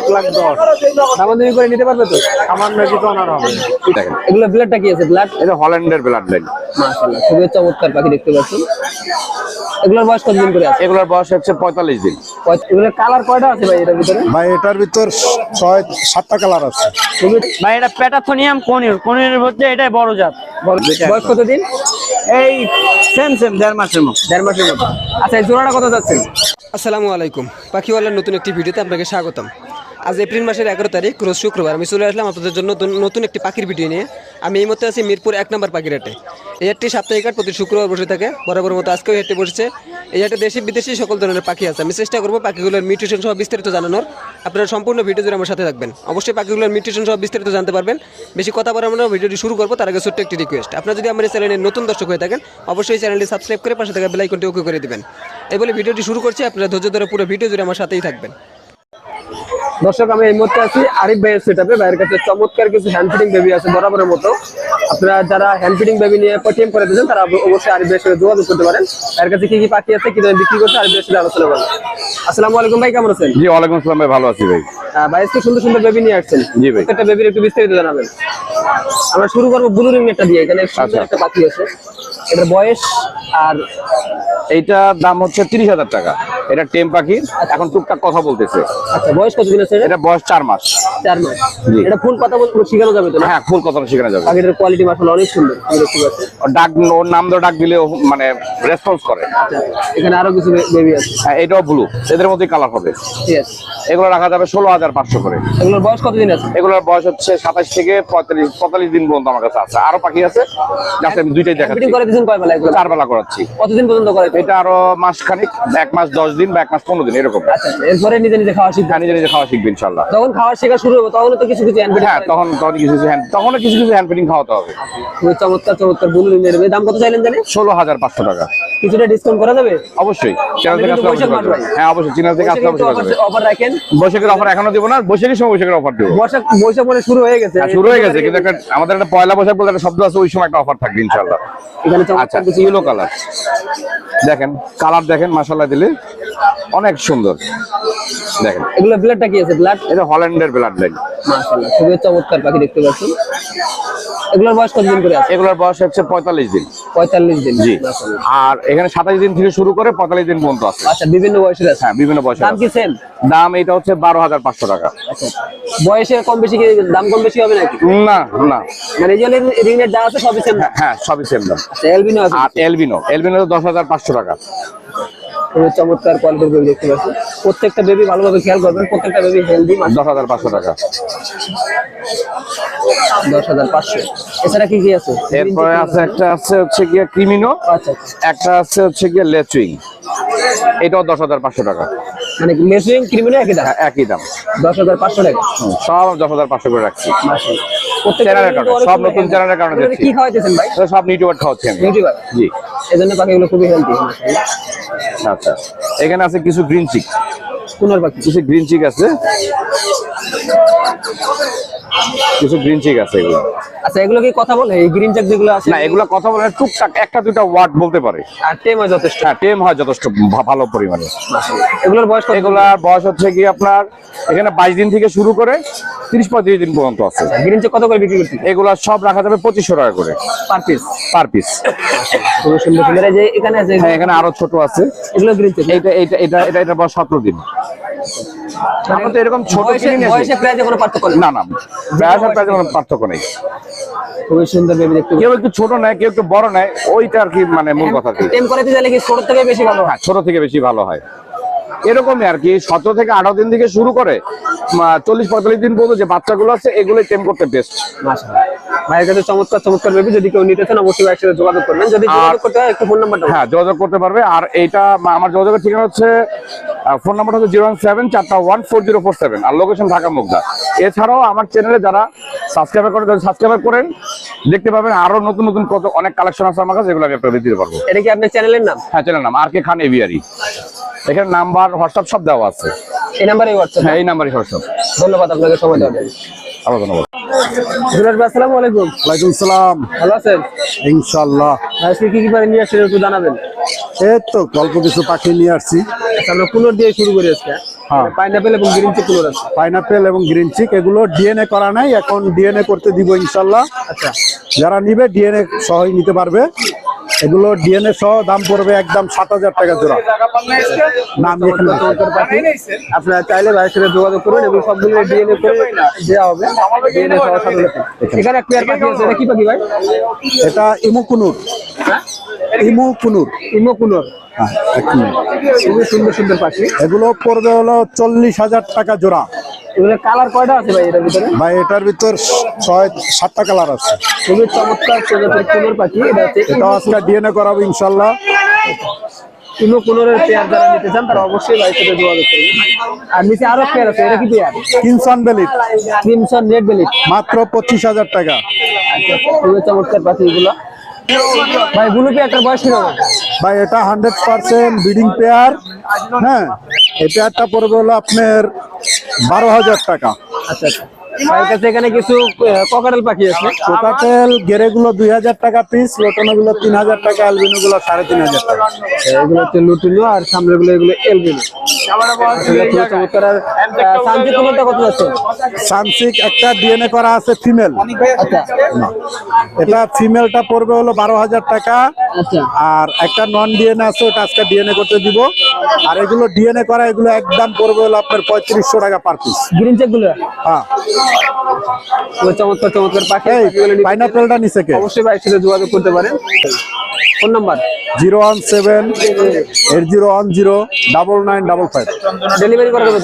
এক লাখ দশ। দামাদামি করে নিতে পারবে তো? সামান্য কিছু অনার হবে। দেখেন। এগুলো ব্লাডটা কি আছে ব্লাড? এটা হল্যান্ডের ব্লাড লাইন মাশাআল্লাহ খুবই চমৎকার পাখি দেখতে পাচ্ছেন। এগুলোর বয়স কতদিন করে আছে? এগুলোর বয়স হচ্ছে পঁয়তাল্লিশ দিন। এগুলোর কালার কয়টা আছে ভাই এটার ভিতরে? ভাই এটার ভিতর ছয় সাতটা কালার আছে। ভাই এটা প্যাটাথোনিয়াম কনির। কনির মধ্যে এটাই বড় জাত। বয়স কতদিন? এই সেম সেম দেড় মাসের মতো। দেড় মাসের মতো। আচ্ছা এই জোড়াটা কত যাচ্ছে? আসসালামু আলাইকুম। পাখিওয়ালার নতুন একটি ভিডিওতে আপনাকে স্বাগতম। আজ এপ্রিল মাসের এগারো তারিখ রোজ শুক্রবার। আমি চলে আসলাম আপনাদের জন্য নতুন- একটি পাখির ভিডিও নিয়ে। আমি এই মধ্যে আছি মিরপুর এক নম্বর পাখির হাটে। এই হাটটি সাপ্তাহিক হাট প্রতি শুক্রবার বসে থাকে। বরাবর মতো আজকেও এই হাটে বসেছে। এই হাটে দেশি বিদেশি সকল ধরনের পাখি আছে। আমি চেষ্টা করব পাখিগুলোর মিউট্রিশন সহ বিস্তারিত জানানোর। আপনারা সম্পূর্ণ ভিডিও জুড়ে আমার সাথে থাকবেন। অবশ্যই পাখিগুলোর মিউট্রিশন সব বিস্তারিত জানতে পারবেন। বেশি কথা বলে আমরা ভিডিওটি শুরু করব, তার আগে ছোট্ট একটি রিকোয়েস্ট আপনারা যদি আমার এই চ্যানেলের নতুন দর্শক হয়ে থাকেন, অবশ্যই চ্যানেলটি সাবস্ক্রাইব করে পাশে থাকা বেলাইকনটি ওকে করে দেবেন। এই বলে ভিডিওটি শুরু করছি, আপনারা ধৈর্য ধরে পুরো ভিডিও জুড়ে আমার সাথেই থাকবেন। দর্শক আমি এই মুহূর্তে আছি আরিফ ভাইয়ের সেটআপে ভাইয়ের কাছে চমৎকার কিছু হ্যান্ড ফিটিং বেবি আছে বরাবরের মতো। আপনারা যারা হ্যান্ড ফিটিং বেবি নিয়ে পটিএম করে দিয়েছেন তারা অবশ্যই আরিফ ভাইয়ের সাথে যোগাযোগ করতে পারেন। ভাইয়ের কাছে কি কি পাখি আছে কি বিক্রি করছে আরিফ ভাইয়ের সাথে আলোচনা করেন আসসালামু আলাইকুম ভাই কেমন আছেন? জি ওয়ালাইকুম আসসালাম ভাই ভালো আছি ভাই। আজকে সুন্দর সুন্দর বেবি নিয়ে আসছেন। জি ভাই। প্রত্যেকটা বেবির একটু বিস্তারিত জানাবেন। আমরা শুরু করব ব্লু রিং একটা দিয়ে। এখানে সুন্দর আচ্ছা। একটা পাখি আছে। এটার বয়স আর দাম হচ্ছে তিরিশ হাজার টাকা। এটা টেম পাখির এখন টুকটাক কথা বলতেছে। আচ্ছা বয়স কতদিন আছে এটা? বয়স চার মাস। চার মাস। এটা ফুল কথা বলতে শিখানো যাবে তো হ্যাঁ ফুল কথা শেখানো যাবে। পাখিটার কোয়ালিটি মাসাল অনেক সুন্দর। পাচ্ছেন ওর ডাক ওর নাম ধরে ডাক দিলে মানে রেসপন্স করে। আচ্ছা, এখানে আরও কিছু বেবি আছে? হ্যাঁ এটাও ব্লু এদের মধ্যেই কালার হবে। ঠিক আছে। এগুলো রাখা যাবে ষোলো হাজার পাঁচশো করে। এগুলোর বয়স কত দিন আছে? এগুলোর বয়স হচ্ছে সাতাশ থেকে পঁয়তাল্লিশ পঁয়তাল্লিশ দিন পর্যন্ত আমার কাছে আছে। আরও পাখি আছে। যাতে আমি দুইটাই দেখাচ্ছি। কয় বেলা এগুলো? চার বেলা করাচ্ছি। কতদিন পর্যন্ত করে? এটা আরও মাস খানিক এক মাস দশ দিন বা এক মাস পনেরো দিন এরকম। আচ্ছা আচ্ছা, এরপরে নিজে নিজে খাওয়া শিখবে নিজে নিজে খাওয়া শিখবে ইনশাল্লাহ। যখন খাওয়া শেখা শুরু হবে তখন তো কিছু কিছু হ্যাঁ তখন তখন কিছু কিছু হ্যান্ড তখন কিছু কিছু হ্যান্ড ফিটিং খাওয়াতে হবে। চমৎকার চমৎকার বুলু নিয়ে নেবে দাম কত চাইলেন জানেন? ষোলো হাজার পাঁচশো টাকা। কিছুটা ডিসকাউন্ট করা যাবে? অবশ্যই চ্যানেল থেকে আসলে। হ্যাঁ অবশ্যই চ্যানেল থেকে আসলে অবশ্যই অফার রাখেন। বৈশাখের অফার এখনও দিব না বৈশাখের সময় বৈশাখের অফার দেবো। বৈশাখ বৈশাখ মানে শুরু হয়ে গেছে। হ্যাঁ, শুরু হয়ে গেছে কিন্তু একটা আমাদের একটা পয়লা বৈশাখ বলতে একটা শব্দ আছে ওই সময় একটা অফার থাকবে ইনশাল্লাহ। এখানে আচ্ছা চমৎকার কিছু ইয়েলো কালার দেখেন কালার দেখেন মাসাল্লাহ দিলে। অনেক সুন্দর। দেখেন। এগুলো ব্লাডটা কি আছে ব্লাড? এটা হল্যান্ডের ব্লাড লাইন মাশাআল্লাহ খুবই চমৎকার পাখি দেখতে পাচ্ছেন। এগুলোর বয়স কতদিন করে আছে? এগুলোর বয়স হচ্ছে পঁয়তাল্লিশ দিন। পঁয়তাল্লিশ দিন জি। আর এখানে সাতাশ দিন থেকে শুরু করে পঁয়তাল্লিশ দিন পর্যন্ত আছে। আচ্ছা বিভিন্ন বয়সের আছে? হ্যাঁ বিভিন্ন বয়সের দাম কি। সেম দাম এটা হচ্ছে বারো হাজার পাঁচশো টাকা। আচ্ছা বয়সে কম বেশি কি দাম কম বেশি হবে নাকি? না না। মানে এই যে রিংয়ের যা আছে সবই সেম হ্যাঁ সবই সেম দাম। আচ্ছা এলবিনো আছে। আর এলবিনো এলবিনো দশ হাজার পাঁচশো টাকা। খুবই চমৎকার কোয়ালিটির বেবি দেখতে পাচ্ছি। প্রত্যেকটা বেবি ভালোভাবে খেয়াল করবেন প্রত্যেকটা বেবি হেলদি দশ হাজার পাঁচশো টাকা। দশ হাজার পাঁচশো। এছাড়া কি কি আছে? এরপরে আছে একটা আছে হচ্ছে গিয়ে ক্রিমিনো আচ্ছা আচ্ছা। একটা আছে হচ্ছে গিয়ে লেচুইং এটাও দশ হাজার পাঁচশো টাকা। মানে মেসুইং ক্রিমিনো একই দাম? হ্যাঁ, একই দাম। দশ হাজার পাঁচশো টাকা। সব দশ হাজার পাঁচশো করে রাখছি। চ্যানেলের কারণে সব সুন্দর নতুন healthy। চ্যানেলের কারণে কি খাওয়াইতেছেন ভাই? সব নিউটিউবার খাওয়াচ্ছি আমি। ইউটিউবার জি। এই জন্য পাখিগুলো খুবই হেলদি আচ্ছা। এখানে আছে কিছু গ্রিন চিক কুনার পাখি। কিছু গ্রিন চিক আছে। কিছু গ্রিন চিক আছে এগুলো। আচ্ছা এগুলো কি কথা বলে? এই গ্রিন চেক যেগুলো আছে? না এগুলো কথা বলে টুকটাক একটা দুটা ওয়ার্ড বলতে পারে। আর টেম হয় যথেষ্ট। হ্যাঁ টেম হয় যথেষ্ট ভালো পরিমাণে। এগুলোর বয়স এগুলার বয়স হচ্ছে কি আপনার এখানে বাইশ দিন থেকে শুরু করে তিরিশ পঁয়ত্রিশ দিন পর্যন্ত আছে। গ্রিন চেক কত করে বিক্রি করতে এগুলা সব রাখা যাবে পঁচিশশো টাকা করে। পার পিস পার পিস সুন্দর সুন্দর। যে এখানে আছে হ্যাঁ এখানে আরও ছোট আছে। এগুলো গ্রিন চেক এইটা এটা এটা এটা বয়স সতেরো দিন। আমরা তো এরকম ছোট বয়সে কিনে বয়সে পার্থক্য না না বয়স আর কোনো পার্থক্য নেই। খুবই সুন্দর বেবি দেখতে। কেউ একটু ছোট নেয় কেউ একটু বড় নেয় ওইটা আর কি মানে মূল কথা কি। টেম করাতে গেলে কি ছোট থেকে বেশি ভালো হয়? হ্যাঁ ছোট থেকে বেশি ভালো হয়। এরকমই আর কি সতেরো থেকে আঠারো দিন থেকে শুরু করে চল্লিশ পঁয়তাল্লিশ দিন পর্যন্ত যে বাচ্চাগুলো আছে এগুলোই টেম করতে বেস্ট ভাইয়ের কাছে চমৎকার চমৎকার বেবি যদি কেউ নিতে চান অবশ্যই ভাইয়ের সাথে যোগাযোগ করবেন। যদি যোগাযোগ করতে হয় একটু ফোন নাম্বারটা হ্যাঁ যোগাযোগ করতে পারবে। আর এইটা আমার যোগাযোগের ঠিকানা হচ্ছে ফোন নাম্বার হচ্ছে জিরো সেভেন চারটা one four zero four seven. আর লোকেশন ঢাকা মুগদা। এছাড়াও আমার চ্যানেলে যারা সাবস্ক্রাইব করে সাবস্ক্রাইব করেন দেখতে পাবেন আরও নতুন নতুন কত অনেক কালেকশন আছে আমার কাছে যেগুলো আমি আপনাদের দিতে পারব। এটা কি আপনার চ্যানেলের নাম? হ্যাঁ চ্যানেল নাম। আর কে খান এভিয়ারি এখানে নাম্বার হোয়াটসঅ্যাপ সব দেওয়া আছে। এই নাম্বারে হোয়াটসঅ্যাপ হ্যাঁ এই নাম্বারই হোয়াটসঅ্যাপ ধন্যবাদ আপনাকে সময় দেওয়ার জন্য। আবার ধন্যবাদ। জুনার ভাই আসসালামু আলাইকুম। ওয়ালাইকুম সালাম। ভালো আছেন? ইনশাল্লাহ আজকে কি কি নিয়ে আসছেন একটু জানাবেন। এই তো অল্প কিছু পাখি নিয়ে আসছি। আচ্ছা দিয়ে শুরু করি আজকে। হ্যাঁ। পাইনাপেল এবং গ্রিন চিক কুলোর আছে। পাইনাপেল এবং গ্রিন চিক এগুলো ডিএনএ করা নাই এখন ডিএনএ করতে দিব ইনশাল্লাহ আচ্ছা। যারা নিবে ডিএনএ সহই নিতে পারবে। এগুলো ডিএনএ সহ দাম পড়বে একদম সাত হাজার টাকা জোড়া। নাম আপনারা চাইলে ভাইয়ের সাথে যোগাযোগ করুন এবং সবগুলো ডিএনএ করে দেওয়া হবে। ডিএনএ সহ। এখানে। এক পেয়ার পাখি আছে এটা কি পাখি ভাই? এটা ইমুকুনুর ইমুকুনুর ইমো কুলোর হ্যাঁ এক মিনিট। খুবই সুন্দর সুন্দর পাখি। এগুলো পড়বে হলো চল্লিশ হাজার টাকা জোড়া। এগুলো কালার কয়টা আছে ভাই এটার ভিতরে? ভাই এটার ভিতর ছয় সাতটা কালার আছে। খুবই চমৎকার প্রজাতির কুলোর পাখি। এটা হচ্ছে এটা আজকে ডিএনএ করাবো ইনশাল্লাহ। পেয়ার যারা নিতে চান তারা অবশ্যই সাথে যোগাযোগ আর নিচে আরও পেয়ার আছে এটা কি পেয়ার বেলিট। মাত্র পঁচিশ হাজার টাকা। খুবই চমৎকার পাখি এগুলো ভাই ব্লু পেয়ারটার বয়স কীরকম? ভাই এটা হান্ড্রেড পার্সেন্ট ব্রিডিং পেয়ার হ্যাঁ এই পেয়ারটা পড়বে হলো আপনার বারো হাজার টাকা। আচ্ছা আচ্ছা। ভাইয়ের কাছে এখানে কিছু ককাটেল পাখি আছে। কোকাটেল গেরেগুলো দুই হাজার টাকা পিস তিন হাজার টাকা সাড়ে তিন হাজার টাকা। এগুলো হচ্ছে লুটিনো আর এগুলো এলবিনো। সানসিক একটা ডিএনএ করা আছে ফিমেল। আচ্ছা। এটা ফিমেলটা পড়বে হলো বারো হাজার টাকা। আর একটা নন ডিএনএ আছে ওটা আজকে ডিএনএ করতে দিব। আর এগুলো ডিএনএ করা এগুলো একদম পড়বে হলো আপনার পঁয়ত্রিশশো টাকা পার পিস গ্রিন চেকগুলো? হ্যাঁ। চমৎকার চমৎকার পাখি। পাইনাপেলটা নিচে কে? অবশ্যই ভাইয়ের সাথে যোগাযোগ করতে পারেন। Phone number? Zero one seven eight zero one zero double nine double five. Delivery করা যাবে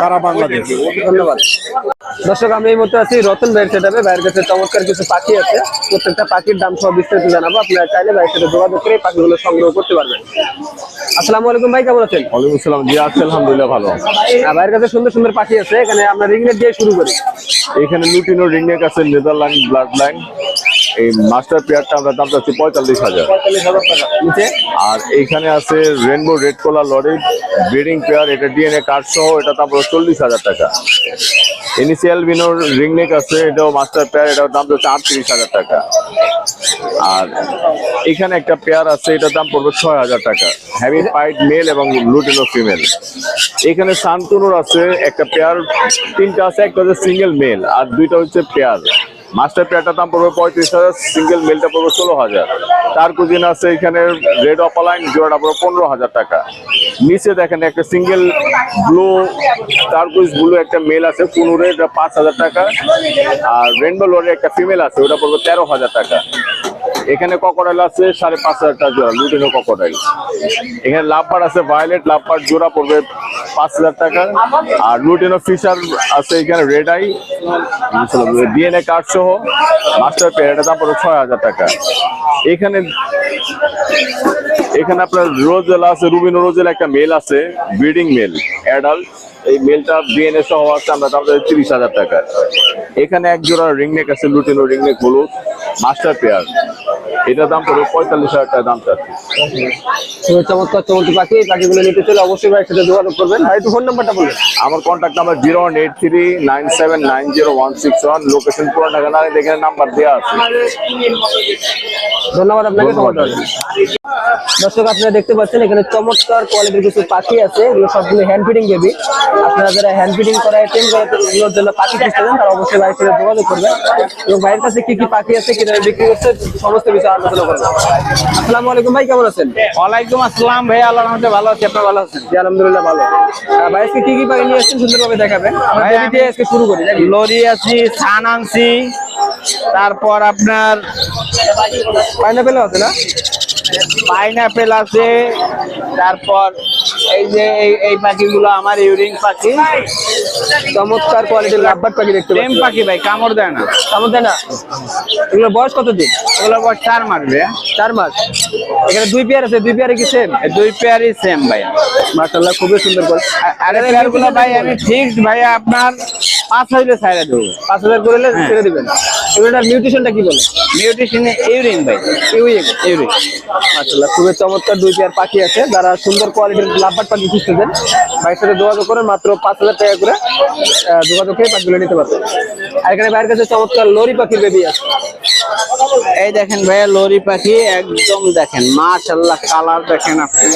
সারা বাংলাদেশ। ধন্যবাদ। দর্শক আমি এই মুহূর্তে আছি রতন ভাইয়ের সেটাপে ভাইয়ের কাছে চমৎকার কিছু পাখি আছে। প্রত্যেকটা পাখির দাম সহ বিস্তারিত জানাব। আপনারা চাইলে ভাইয়ের সাথে যোগাযোগ করে পাখিগুলো সংগ্রহ করতে পারবেন। আসসালামু আলাইকুম ভাই কেমন আছেন? ওয়ালাইকুম আসসালাম। জি আছি আলহামদুলিল্লাহ ভালো। ভাইয়ের কাছে সুন্দর সুন্দর পাখি আছে এখানে আমরা রিংনেট দিয়ে শুরু করি। এখানে লুটিনো রিংনেক আছে নেদারল্যান্ড ব্লাড লাইন এই মাস্টার পেয়ারটা আমরা দাম চাচ্ছি পঁয়তাল্লিশ হাজার। আর এইখানে আছে rainbow red collar lory breeding pair এটা ডিএনএ কার্ড সহ এটা দাম চল্লিশ হাজার টাকা। ইনিশিয়াল বিনোর রিংনেক আছে এটাও মাস্টার পেয়ার এটার দাম হচ্ছে আটত্রিশ হাজার টাকা। আর এখানে একটা পেয়ার আছে এটার দাম পড়বে ছয় হাজার টাকা। হ্যাভি পাইড মেল এবং লুটিনো ফিমেল এখানে শান্তনুর আছে একটা পেয়ার তিনটা আছে একটা হচ্ছে সিঙ্গেল মেল আর দুইটা হচ্ছে পেয়ার মাস্টার পেয়ারটার দাম পড়বে পঁয়ত্রিশ হাজার সিঙ্গেল মেলটা পড়বে ষোলো হাজার। তার কুজিন আছে এখানে রেড অপালাইন জোড়াটা পড়বে পনেরো হাজার টাকা। নিচে দেখেন একটা সিঙ্গেল ব্লু টার্কুইজ ব্লু একটা মেল আছে পনেরো এটা পাঁচ হাজার টাকা। আর রেনবো লোরের একটা ফিমেল আছে, ওটা পড়বে তেরো হাজার টাকা। এখানে ককরাইল আছে, সাড়ে পাঁচ হাজার টাকা জোড়া, লুটিনো ককরাইল এখানে লাভবার আছে ভায়োলেট লাভবার জোড়া পড়বে পাঁচ হাজার টাকা। আর লুটিনো ফিশার আছে এখানে রেড আই ডিএনএ কার্ড সহ। মাস্টার পেয়ার এটা দাম পড়বে ছয় হাজার টাকা। এখানে এখানে আপনার রোজেল আছে রুবিনো রোজেল একটা মেল আছে ব্রিডিং মেল অ্যাডাল্ট এই মেলটা ডিএনএ সহ আছে আমরা দাম তিরিশ হাজার টাকা। এখানে এক জোড়া রিংনেক আছে লুটিনো রিংনেক হলুদ মাস্টার পেয়ার এটার দাম পড়বে পঁয়তাল্লিশ হাজার টাকা দাম চাচ্ছি। চমৎকার চমৎকার পাখি পাখিগুলো নিতে চাইলে অবশ্যই ভাইয়ের সাথে যোগাযোগ করবেন। আর একটু ফোন নাম্বারটা বলবেন। আমার contact number zero one eight three nine seven nine zero one six one location পুরো ঢাকা এখানে নাম্বার দেওয়া আছে। ধন্যবাদ আপনাকে দর্শক আপনারা দেখতে পাচ্ছেন এখানে চমৎকার কোয়ালিটির কিছু পাখি আছে। এগুলো সবগুলো হ্যান্ড ফিডিং বেবি আপনারা যারা হ্যান্ড ফিডিং করায় টেম করায় এগুলোর জন্য পাখি খুঁজতে চান তারা অবশ্যই ভাইয়ের সাথে যোগাযোগ করবেন। এবং ভাইয়ের কাছে কি কি পাখি আছে কীভাবে বিক্রি করছে সমস্ত বিষয়ে আলোচনা করবেন। আসসালামু আলাইকুম ভাই কেমন আছেন? ওয়ালাইকুম আসসালাম ভাই আল্লাহ রহমতে ভালো আছি আপনি ভালো আছেন? জি আলহামদুলিল্লাহ ভালো। ভাই আজকে কি কি পাখি নিয়ে আসছেন সুন্দরভাবে দেখাবেন। আমরা আজকে শুরু করি লরি আছি সান আনছি তারপর আপনার পাইনাপেল আছে না? পাইনাপেল আছে। তারপর এই যে এই- পাখিগুলো আমার ইউরিং পাখি। চমৎকার কোয়ালিটির লাভবাট পাখি দেখতে প্রেম পাচ্ছি। পাখি ভাই কামড় দেয় না। কেমন দেয় না? এগুলো বয়স কত দিন এগুলো বয়স চার মাস মারবে চার মাস। এখানে দুই পেয়ার আছে দুই পেয়ারে কি সেম দুই পেয়ারই সেম ভাই। মাশাআল্লাহ খুবই সুন্দর করে আরে পেয়ারগুলো ভাই আমি ফিক্সড ভাই আপনার পাঁচ হাজারে ছাইড়া দেবো। পাঁচ হাজার করে হলে ছেড়ে দিবেন। এগুলোটার মিউটেশনটা কি বলে? নিউট্রিশনে ইউরিং ভাই। ইউইং ইউরিং মাশাআল্লাহ খুবই চমৎকার দুই পেয়ার পাখি আছে। যারা সুন্দর কোয়ালিটির লাভবাট পাখি খুঁজতেছেন ভাইয়ের সাথে যোগাযোগ করে মাত্র পাঁচ হাজার টাকা করে যোগাযোগ করে পাখিগুলো নিতে পারবেন। আর এখানে ভাইয়ের কাছে চমৎকার লরি পাখির বেবি আছে। এই দেখেন ভাইয়া লরি পাখি একদম দেখেন। মাশাল্লাহ কালার দেখেন আপনি।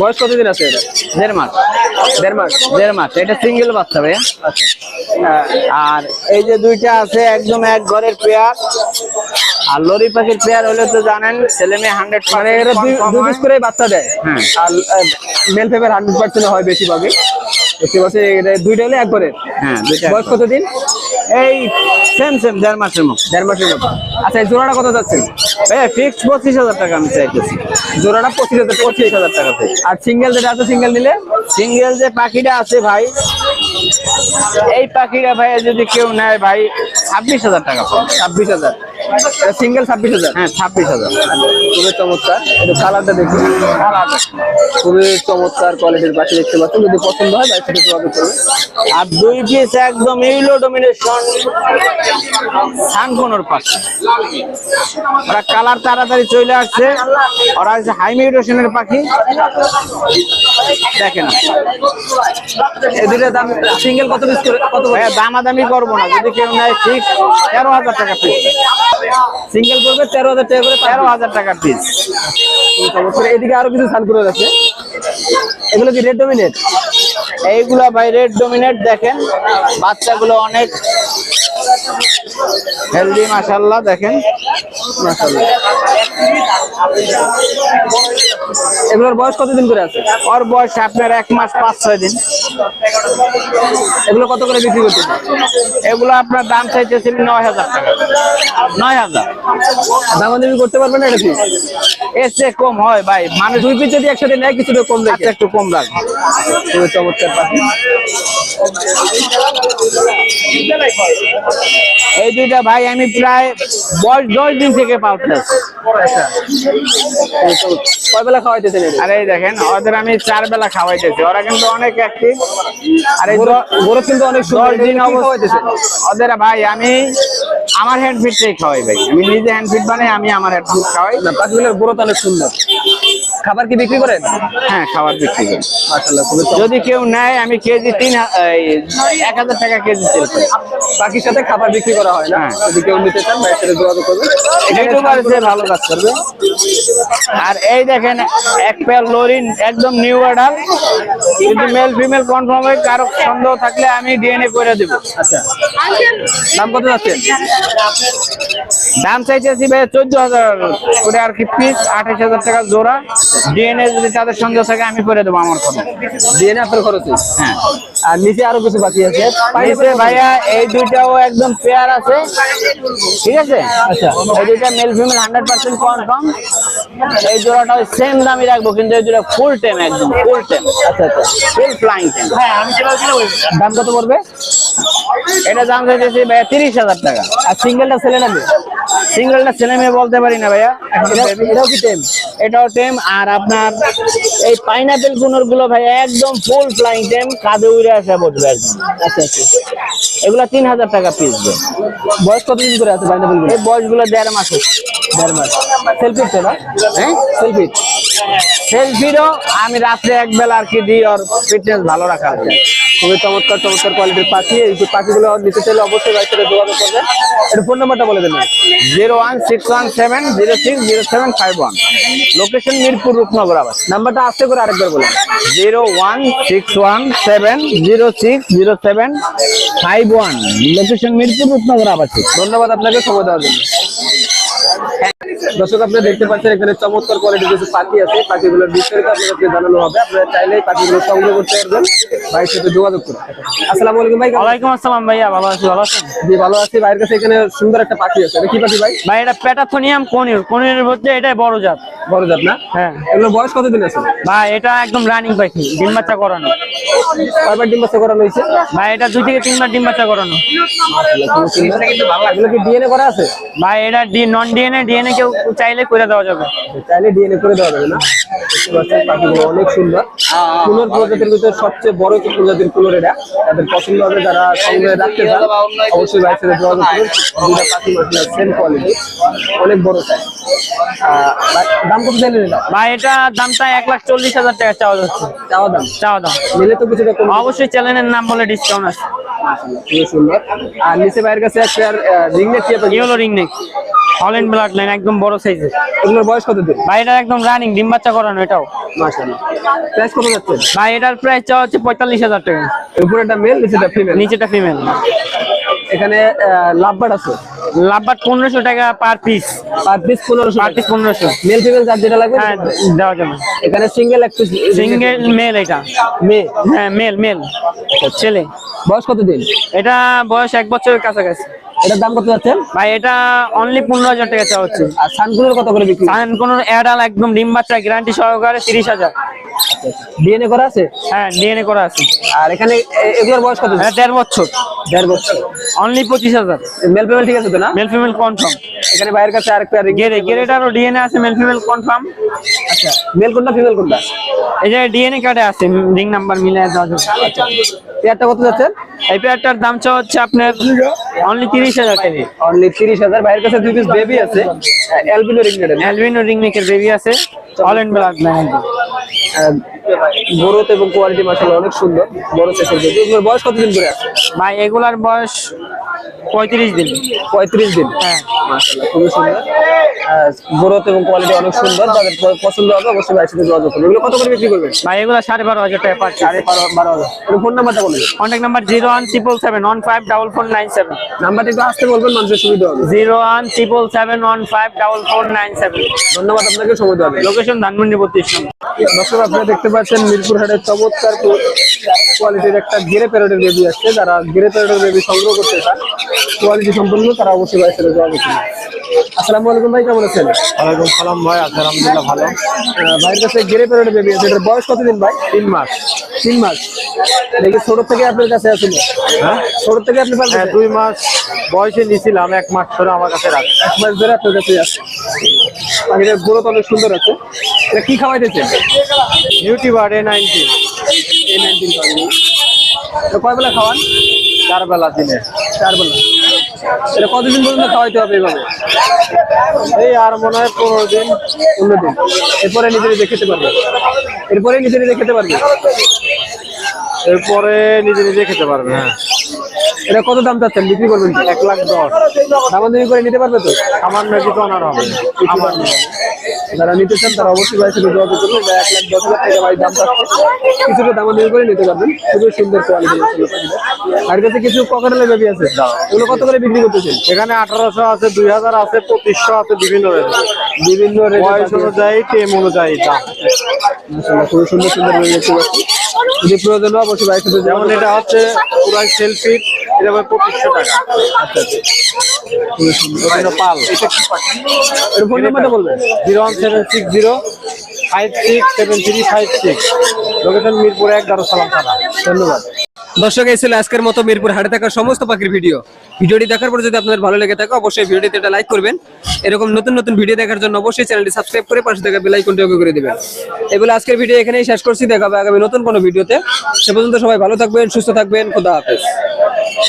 বয়স কতদিন আছে এটা? দেড় মাস। দেড় মাস? দেড় মাস। এটা সিঙ্গেল বাচ্চা ভাইয়া। হ্যাঁ, আর এই যে দুইটা আছে একদম এক ঘরের পেয়ার আর লরি পাখির পেয়ার হলে তো জানেন ছেলে মেয়ে হান্ড্রেড মানে এরা দুই দুই পিস করে বাচ্চা দেয়। হ্যাঁ। আর মেল পেপার হান্ড্রেড পার্সেন্ট হয় বেশিরভাগই। দেখতে পাচ্ছি এটা দুইটা হলে একবারে। হ্যাঁ দুইটা বয়স কতদিন? এই সেম সেম দেড় মাসের মতো। দেড় মাসের মতো। আচ্ছা এই জোড়াটা কত যাচ্ছে? ভাইয়া ফিক্সড পঁচিশ হাজার টাকা আমি চাইতেছি। জোড়াটা পঁচিশ হাজার পঁচিশ হাজার টাকা থেকে আর সিঙ্গেল যেটা আছে সিঙ্গেল নিলে? সিঙ্গেল যে পাখিটা আছে ভাই এই পাখিটা ভাই যদি কেউ নেয় ভাই ছাব্বিশ হাজার টাকা ছাব্বিশ হাজার। সিঙ্গেল ছাব্বিশ হাজার? হ্যাঁ ছাব্বিশ হাজার। খুবই চমৎকার। এটা কালারটা দেখুন। খুবই চমৎকার কোয়ালিটির পাখি দেখতে পাচ্ছেন। যদি পছন্দ হয় বাইক সেটা যোগাযোগ করবেন। আর দুই পিস একদম ইউলো ডোমিনেশন সানকোনোর পাখি। ওরা কালার তাড়াতাড়ি চলে আসছে। ওরা হচ্ছে হাই মিউটেশনের পাখি। দেখেন। এই দুইটার দাম সিঙ্গেল কত পিস কত ভাইয়া দামাদামি করব না। যদি কেউ নেয় ঠিক তেরো হাজার টাকা পিস সিঙ্গেল করবে তেরো হাজার টাকা করে তেরো হাজার টাকা পিস এদিকে আরও কিছু সানকুলার আছে। এগুলো কি রেড ডোমিনেট এইগুলা ভাই রেড ডোমিনেট দেখেন। বাচ্চাগুলো অনেক হেলদি মাসাল্লাহ দেখেন। মাশাআল্লাহ। এগুলোর বয়স কতদিন করে আছে? ওর বয়স আপনার এক মাস পাঁচ ছয় দিন। এগুলো কত করে বিক্রি করতে এগুলো আপনার দাম চাইতেছি নয় হাজার টাকা। নয় হাজার? দামাদামি করতে পারবেন না এটা কি? এর চেয়ে কম হয় ভাই। মানুষ দুই পিস যদি একসাথে নেয় কিছুটা কম দেখে আচ্ছা একটু কম লাগবে খুবই চমৎকার পাখি। এই দুইটা ভাই আমি প্রায় বয়স দশ দিন থেকে পালতেছি। আচ্ছা। কয় বেলা খাওয়াইতেছেন আর দেখেন ওদের আমি চার বেলা খাওয়াইতেছি। ওরা কিন্তু অনেক অ্যাক্টিভ আর এই গরু- কিন্তু অনেক সুন্দর। দশ দিন এটা কি অবস্থা ওদের ভাই আমি আমার হ্যান্ড ফিটটাই খাওয়াই ভাই। আমি নিজে হ্যান্ড ফিট বানাই আমি আমার হ্যান্ড ফিট খাওয়াই। না পাখিগুলোর গুরুত্ব অনেক সুন্দর। খাবার কি বিক্রি করেন? হ্যাঁ খাবার বিক্রি করি। মাশাআল্লাহ খুবই চমৎকার। যদি কেউ নেয় আমি কেজি তিন এক হাজার টাকা কেজি সেল করি। পাখির সাথে খাবার বিক্রি করা হয় না? হ্যাঁ। যদি কেউ নিতে চান ভাইয়ের সাথে যোগাযোগ করবেন ইউটিউবার যে ভালো কাজ করবে। আর এই দেখেন এক পেয়ার লরিন একদম নিউ অর্ডার। যদি মেল ফিমেল কনফার্ম হয় কারও সন্দেহ থাকলে আমি ডিএনএ করে দেবো। আচ্ছা। দাম কত যাচ্ছেন দাম চাইতেছি ভাই চোদ্দ হাজার। করে আর কি পিস আঠাশ হাজার টাকা জোড়া। ডিএনএ যদি তাদের সন্দেহ থাকে আমি করে দেবো আমার কথা ডিএনএ আপনার খরচ হ্যাঁ। আর নিচে আরও কিছু বাকি আছে? নিচে ভাইয়া এই দুইটাও একদম পেয়ার আছে। ঠিক আছে? আচ্ছা। এই দুইটা male female hundred percent confirm এই জোড়াটা সেম দামই রাখব কিন্তু এই দুটা ফুল টাইম একদম ফুল টাইম আচ্ছা আচ্ছা। ফুল ফ্লাইং টাইম দাম কত পড়বে? এটা দাম চাইতেছি ভাইয়া তিরিশ হাজার টাকা। আর সিঙ্গেলটা ছেলে না মেয়ে? সিঙ্গেলটা ছেলে মেয়ে বলতে পারি না ভাইয়া। এটাও কি টেম এটাও টেম আর আপনার এই পাইনাপেল গুনোরগুলো ভাই একদম ফুল ফ্লাইং টেম কাঁধে উড়ে আসা বসবে একদম আচ্ছা আচ্ছা। এগুলা তিন হাজার টাকা পিস বয়স কতদিন করে আছে পাইনাপেলগুলো? এই বয়সগুলো দেড় মাস দেড় মাস। সেলফি তো না? হ্যাঁ? সেলফিরও আমি রাত্রে এক বেলা আর কি দিই ওর ফিটনেস ভালো রাখা জন্য। খুবই চমৎকার চমৎকার কোয়ালিটির পাখি। এই যে পাখিগুলো নিতে চাইলে অবশ্যই সাথে যোগাযোগ করবেন। এটা ফোন নাম্বারটা বলে দেন zero one six one seven zero six zero seven five one location Mirpur Rupnagar আবার। নাম্বারটা আসতে করে আরেকবার বলেন। Zero one six one seven zero six zero seven five one location Mirpur Rupnagar আবার ধন্যবাদ আপনাকে সময় দেওয়ার জন্য। Okay. দর্শক আপনারা দেখতে পাচ্ছেন এখানে চমৎকার কোয়ালিটির কিছু পাখি আছে। পাখিগুলোর বিস্তারিত আপনাদেরকে জানানো হবে। আপনারা চাইলে পাখিগুলো সংগ্রহ করতে পারবেন। ভাইয়ের সাথে যোগাযোগ করুন। আসসালামু আলাইকুম ভাই ওয়ালাইকুম আসসালাম ভাইয়া ভালো আছি ভালো আছেন? জি ভালো আছি। ভাইয়ের কাছে এখানে সুন্দর একটা পাখি আছে। এটা কি পাখি ভাই? ভাই এটা প্যাটাথোনিয়াম কনির কনির হচ্ছে এটাই বড় জাত। বড় জাত না? হ্যাঁ। এগুলো বয়স কতদিন আছে? ভাই এটা একদম রানিং পাখি ডিম বাচ্চা করানো। কয়বার ডিম বাচ্চা করানো হয়েছে? ভাই এটা দুই থেকে তিনবার ডিম বাচ্চা করানো। এগুলো কি ডিএনএ করা আছে? ভাই এটা ডি নন ডিএনএ ডিএনএ কেউ চাইলে করে দেওয়া যাবে। চাইলে ডিএনএ করে দেওয়া যাবে না। পাখিগুলো অনেক সুন্দর। কুলোর প্রজাতির ভিতরে সবচেয়ে বড় যে প্রজাতির কুলোর এটা। তাদের পছন্দ হবে যারা সংগ্রহে রাখতে চান অবশ্যই যোগাযোগ করুন। দুটা পাখি সেম কোয়ালিটি অনেক বড় সাইজ দাম কত এটা? ভাই এটা দামটা এক লাখ চল্লিশ হাজার টাকা চাওয়া যাচ্ছে। চাওয়া দাম? চাওয়া দাম। নিলে তো কিছুটা কম অবশ্যই চ্যানেলের নাম বলে ডিসকাউন্ট আছে। খুবই সুন্দর। আর নিচে ভাইয়ের কাছে একটা রিংনেট চেয়ে পাখি yellow ringneck Holland blood line একদম বড় সাইজের এগুলোর বয়স কত দিন? ভাই এটা একদম রানিং ডিম বাচ্চা করানো এটাও। মাশাআল্লাহ। প্রাইস কত যাচ্ছে? ভাই এটার প্রাইস চাওয়া হচ্ছে পঁয়তাল্লিশ হাজার টাকা। উপরে একটা মেল নিচেটা ফিমেল নিচেটা ফিমেল এখানে লাভবার্ড আছে। লাভবাট পনেরোশো টাকা পার পিস। পার পিস পনেরোশো পার পিস পনেরোশো। মেল ফিমেল যার যেটা লাগবে হ্যাঁ দেওয়া যাবে। এখানে সিঙ্গেল এক পিস সিঙ্গেল মেল এটা। মেয়ে হ্যাঁ মেল মেল ছেলে। বয়স কত দিন এটা বয়স এক বছরের কাছাকাছি। এটার দাম কত যাচ্ছে? ভাই এটা অনলি পনেরো হাজার টাকা চাওয়া হচ্ছে। আর সানকুলোর কত করে বিক্রি? সান কোন অ্যাডাল একদম ডিম বাচ্চা গ্যারান্টি সহকারে তিরিশ হাজার। ডিএনএ করা আছে? হ্যাঁ ডিএনএ করা আছে। আর এখানে এগুলোর বয়স কত? এটা দেড় বছর। দেড় বছর। অনলি পঁচিশ হাজার। মেল ফিমেল ঠিক আছে তো না? মেল ফিমেল কনফার্ম এখানে বাইরের কাছে আরেকটা গেরে গেরেটারও ডিএনএ আছে মেল ফিমেল কনফার্ম আচ্ছা মেল কোনটা ফিমেল কোনটা? এই যে ডিএনএ কার্ডে আছে রিং নাম্বার মিলে দেওয়া পেয়ারটা কত যাচ্ছে? এই পেয়ারটার দাম চাওয়া হচ্ছে আপনার অনলি তিরিশ হাজার টাকা। অনলি তিরিশ হাজার বাইরের কাছে দুই পিস বেবি আছে। অ্যালবিনো রিং অ্যালবিনো রিং নেকের বেবি আছে। হল্যান্ড ব্লাড লাইন গ্রোথ এবং কোয়ালিটি মাসাল্লাহ অনেক সুন্দর। বড় বেবি বয়স কতদিন ধরে আছে ভাই, এগুলার বয়স পঁয়ত্রিশ দিন। পঁয়ত্রিশ দিন। হ্যাঁ। মাশাআল্লাহ খুবই সুন্দর। গ্রোথ এবং কোয়ালিটি অনেক সুন্দর। যাদের পছন্দ হবে অবশ্যই ভাইয়ের সাথে যোগাযোগ করবেন। এগুলো কত করে বিক্রি করবেন? ভাই এগুলা সাড়ে বারো হাজার টাকা পাচ্ছে সাড়ে বারো বারো হাজার। ফোন নাম্বারটা বলবেন contact number zero one triple seven one five double four nine seven নাম্বারটা একটু আসতে বলবেন মানুষের সুবিধা হবে। Zero one triple seven one five double four nine seven ধন্যবাদ আপনাকে সময় দেওয়া লোকেশন ধানমন্ডি বত্রিশ দর্শক আপনারা দেখতে পাচ্ছেন মিরপুর হাটের চমৎকার কোয়ালিটির একটা গেরে প্যারোটের বেবি আসছে। যারা গিরে প্যারোটের বেবি সংগ্রহ করতে চান কোয়ালিটি সম্পূর্ণ তারা অবশ্যই ভাইয়ের সাথে যোগাযোগ করবেন আসসালামু আলাইকুম ভাই কেমন আছেন? ওয়ালাইকুম সালাম ভাই আছে আলহামদুলিল্লাহ ভালো। ভাইয়ের কাছে গেরে প্যারোটের বেবি আছে এটার বয়স কতদিন ভাই? তিন মাস। তিন মাস। দেখি ছোট থেকে আপনার কাছে আসলে হ্যাঁ? ছোট থেকে আপনি পালছেন হ্যাঁ দুই মাস বয়সে নিছিলাম এক মাস ধরে আমার কাছে রাখছে এক মাস ধরে আপনার কাছে আসছে পাখিটার গ্রোথ অনেক সুন্দর আছে। এটা কি খাওয়াইতেছেন? ইউটিউবার এ নাইনটি এই নাইনটিন পাখি এটা কয় বেলা খাওয়ান? চার বেলা দিনে। চার বেলা এটা কতদিন পর্যন্ত খাওয়াইতে হবে এইভাবে? এই আর মনে হয় পনেরো দিন পনেরো দিন। এরপরে নিজে নিজে খেতে পারবে? এরপরে নিজে নিজে খেতে পারবে? এরপরে নিজে নিজে খেতে পারবে হ্যাঁ। এটা কত দাম চাচ্ছেন? বিক্রি করবেন এক লাখ দশ। দামাদামি করে নিতে পারবে তো? সামান্য কিছু অনার হবে। আমার যারা নিতে চান তারা অবশ্যই ভাইয়ের সাথে যোগাযোগ করবেন এক লাখ দশ হাজার টাকা ভাই দাম পাচ্ছে কিছুটা দামাদামি করে নিতে পারবেন। খুবই সুন্দর কোয়ালিটি আর কাছে কিছু পকেটালে বেবি আছে? ওগুলো কত করে বিক্রি করতেছেন? এখানে আঠারোশো আছে দুই হাজার আছে পঁচিশশো আছে বিভিন্ন রেঞ্জ বিভিন্ন বয়স অনুযায়ী টেম অনুযায়ী দাম। খুবই সুন্দর সুন্দর যদি প্রয়োজন হয় অবশ্যই সাথে যেমন যেমন এটা হচ্ছে পুরাই সেলফি এটা হবে পঁচিশশো টাকা। আচ্ছা আচ্ছা। এটা ফোন নাম্বারটা বলবেন। Zero one seven six zero five six seven three five six. Location Mirpur এক দারুসালাম থানা। ধন্যবাদ। দর্শক এই ছিল আজকের মতো মিরপুর হাটে থাকা সমস্ত পাখির ভিডিও। ভিডিওটি দেখার পর যদি আপনাদের ভালো লেগে থাকে অবশ্যই ভিডিওটিতে একটা লাইক করবেন। এরকম নতুন নতুন ভিডিও দেখার জন্য অবশ্যই চ্যানেলটি সাবস্ক্রাইব করে পাশে থাকা বেল আইকনটি ওকে করে দিবেন। এই বলে আজকের ভিডিও এখানেই শেষ করছি। দেখা হবে আগামী নতুন কোনো ভিডিওতে। সে পর্যন্ত সবাই ভালো থাকবেন সুস্থ থাকবেন। খোদা হাফেজ।